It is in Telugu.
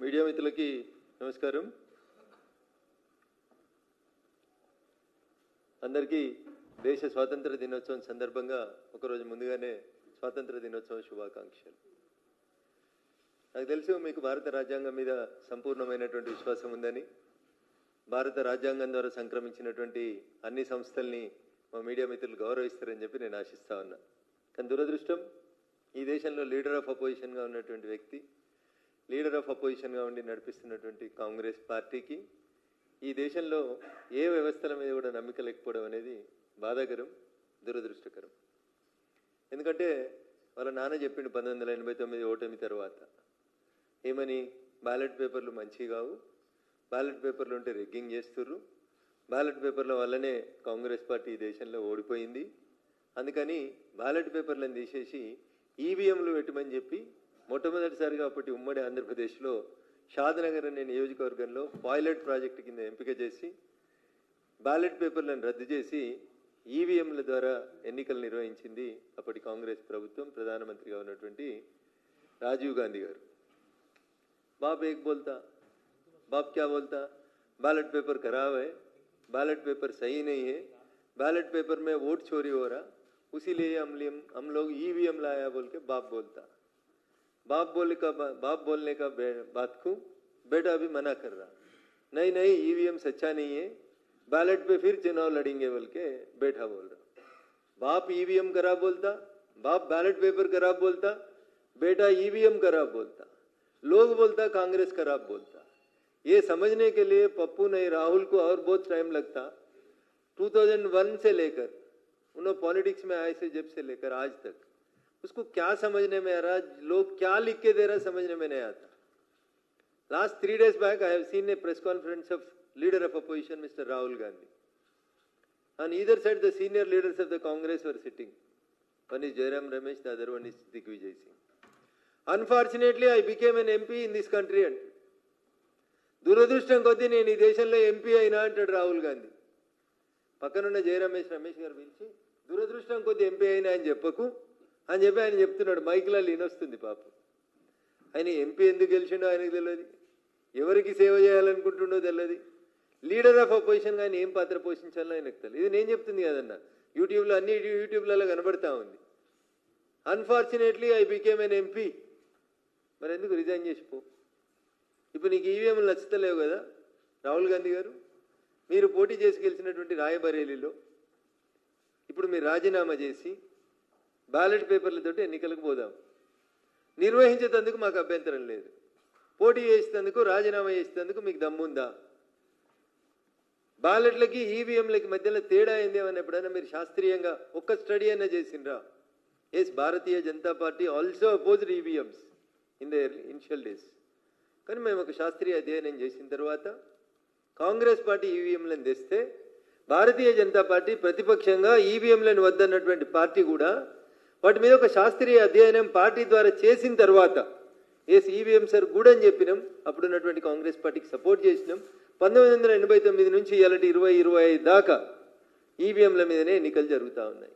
మీడియా మిత్రులకి నమస్కారం. అందరికీ దేశ స్వాతంత్ర దినోత్సవం సందర్భంగా ఒకరోజు ముందుగానే స్వాతంత్ర దినోత్సవ శుభాకాంక్షలు. నాకు తెలుసు మీకు భారత రాజ్యాంగం మీద సంపూర్ణమైనటువంటి విశ్వాసం ఉందని. భారత రాజ్యాంగం ద్వారా సంక్రమించినటువంటి అన్ని సంస్థల్ని మా మీడియా మిత్రులు గౌరవిస్తారని చెప్పి నేను ఆశిస్తా ఉన్నా. కానీ దురదృష్టం ఈ దేశంలో లీడర్ ఆఫ్ అపోజిషన్గా ఉన్నటువంటి వ్యక్తి లీడర్ ఆఫ్ అపోజిషన్గా ఉండి నడిపిస్తున్నటువంటి కాంగ్రెస్ పార్టీకి ఈ దేశంలో ఏ వ్యవస్థల మీద కూడా నమ్మిక లేకపోవడం అనేది బాధాకరం దురదృష్టకరం. ఎందుకంటే వాళ్ళ నాన్న చెప్పిండు పంతొమ్మిది వందల ఎనభై తొమ్మిది ఓటమి తర్వాత ఏమని? బ్యాలెట్ పేపర్లు మంచివి కావు. బ్యాలెట్ పేపర్లు ఉంటే రిగ్గింగ్ చేస్తుర్రు. బ్యాలెట్ పేపర్ల వల్లనే కాంగ్రెస్ పార్టీ ఈ దేశంలో ఓడిపోయింది. అందుకని బ్యాలెట్ పేపర్లను తీసేసి ఈవీఎంలు పెట్టమని చెప్పి మొట్టమొదటిసారిగా అప్పటి ఉమ్మడి ఆంధ్రప్రదేశ్లో షాద్నగర్ అనే నియోజకవర్గంలో పైలట్ ప్రాజెక్టు కింద ఎంపిక చేసి బ్యాలెట్ పేపర్లను రద్దు చేసి ఈవీఎంల ద్వారా ఎన్నికలు నిర్వహించింది అప్పటి కాంగ్రెస్ ప్రభుత్వం ప్రధానమంత్రిగా ఉన్నటువంటి రాజీవ్ గాంధీ గారు बाप एक बोलता बाप क्या बोलता बैलेट पेपर खराब है बैलेट पेपर सही नहीं है बैलेट पेपर में वोट चोरी हो रहा उसीलिए हम लिए- हम लोग ईवीएम लाया बोल के बाप बोलता बाप बोले का बाप बोलने का बात को बेटा अभी मना कर रहा। नहीं नहीं ईवीएम सच्चा नहीं है। बैलेट पे फिर चुनाव लड़ेंगे बोल के बेटा बोल रहा। बाप ईवीएम खराब बोलता, बाप बैलेट पेपर खराब बोलता, बेटा ईवीएम खराब बोलता। लोग बोलता, कांग्रेस खराब बोलता। ये समझने के लिए पप्पू नहीं, राहुल को और बहुत टाइम लगता। 2001 से लेकर, उन्होंने पॉलिटिक्स में आए से जब से लेकर आज तक। उसको क्या समझने में आ रहा लोग क्या लिख के दे रहा समझने में नहीं आता last three days back I have seen a press conference of leader of opposition mister Rahul Gandhi On either side, the senior leaders of the Congress were sitting. One is Jairam Ramesh, the other one is Digvijay Singh. Unfortunately, I became an MP in this country and దురదృష్టం కొద్దీ నేను ఈ దేశంలో ఎంపీ అయినా అంటాడు రాహుల్ గాంధీ పక్కనున్న జయరమేష్ రమేష్ గారు పిలిచి దురదృష్టం కొద్దీ ఎంపీ అయినా అని చెప్పకు అని చెప్పి ఆయన చెప్తున్నాడు. మైక్లో లీనొస్తుంది పాపం. ఆయన ఎంపీ ఎందుకు గెలిచిండో ఆయనకు తెలియదు ఎవరికి సేవ చేయాలనుకుంటుండో తెలియదు లీడర్ ఆఫ్ అపోజిషన్గా ఆయన ఏం పాత్ర పోషించాలో ఆయనకు తెలియదు ఇది నేను చెప్తుంది కదన్న. యూట్యూబ్లో అన్ని యూట్యూబ్లలో కనబడతా ఉంది. Unfortunately I became an MP మరి ఎందుకు రిజైన్ చేసిపో? ఇప్పుడు నీకు ఈవీఎంలు నచ్చుతలేవు కదా? రాహుల్ గాంధీ గారు మీరు పోటీ చేసి గెలిచినటువంటి రాయబరేలీలో ఇప్పుడు మీరు రాజీనామా చేసి బ్యాలెట్ పేపర్లతోటి ఎన్నికలకు పోదాం. నిర్వహించేటందుకు మాకు అభ్యంతరం లేదు. పోటీ చేసేందుకు రాజీనామా చేసేందుకు మీకు దమ్ముందా? బ్యాలెట్లకి ఈవీఎంలకి మధ్యలో తేడా ఏంది ఎప్పుడైనా మీరు శాస్త్రీయంగా ఒక్క స్టడీ అయినా చేసిండ్రా? Yes Bharatiya Janata party also opposed EVMs in the initial days కానీ మేము ఒక శాస్త్రీయ అధ్యయనం చేసిన తర్వాత కాంగ్రెస్ పార్టీ ఈవీఎంలను తెస్తే భారతీయ జనతా పార్టీ ప్రతిపక్షంగా ఈవీఎంలను వద్దన్నటువంటి పార్టీ కూడా వాటి మీద ఒక శాస్త్రీయ అధ్యయనం పార్టీ ద్వారా చేసిన తర్వాత ఎస్ ఈవీఎం సార్ గుడ్ అని చెప్పినాం. అప్పుడు ఉన్నటువంటి కాంగ్రెస్ పార్టీకి సపోర్ట్ చేసినాం. పంతొమ్మిది వందల ఎనభై తొమ్మిది నుంచి ఇలాంటి ఇరవై ఇరవై ఐదు దాకా ఈవీఎంల మీదనే ఎన్నికలు జరుగుతూ ఉన్నాయి.